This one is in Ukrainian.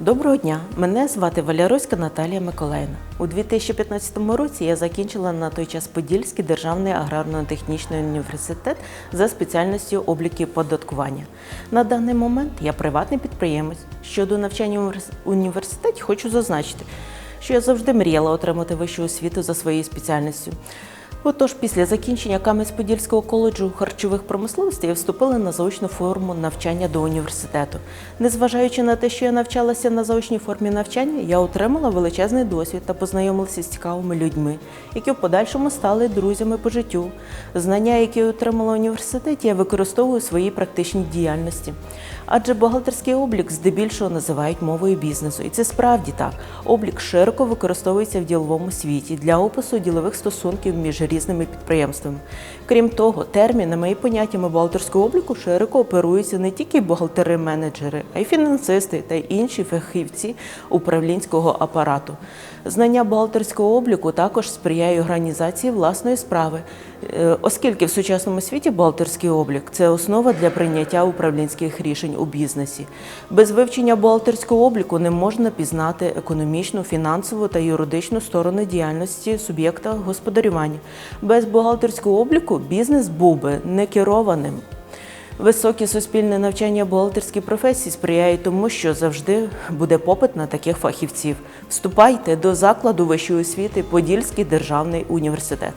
Доброго дня! Мене звати Валяровська Наталія Миколаївна. У 2015 році я закінчила на той час Подільський державний аграрно-технічний університет за спеціальністю обліки податкування. На даний момент я приватний підприємець. Щодо навчання в університеті хочу зазначити, що я завжди мріяла отримати вищу освіту за своєю спеціальністю. Отож, після закінчення Кам'янець-Подільського коледжу харчових промисловостей я вступила на заочну форму навчання до університету. Незважаючи на те, що я навчалася на заочній формі навчання, я отримала величезний досвід та познайомилася з цікавими людьми, які в подальшому стали друзями по життю. Знання, які я отримала в університеті, я використовую у своїй практичній діяльності. Адже бухгалтерський облік здебільшого називають мовою бізнесу, і це справді так. Облік широко використовується в діловому світі для опису ділових стосунків між різними підприємствами. Крім того, термінами і поняттями бухгалтерського обліку широко оперуються не тільки бухгалтери-менеджери, а й фінансисти та інші фахівці управлінського апарату. Знання бухгалтерського обліку також сприяє організації власної справи, е, оскільки в сучасному світі бухгалтерський облік це основа для прийняття управлінських рішень у бізнесі. Без вивчення бухгалтерського обліку не можна пізнати економічну, фінансову та юридичну сторони діяльності суб'єкта господарювання. Без бухгалтерського обліку бізнес був би некерованим. Високе суспільне навчання бухгалтерській професії сприяє тому, що завжди буде попит на таких фахівців. Вступайте до закладу вищої освіти Подільський державний університет.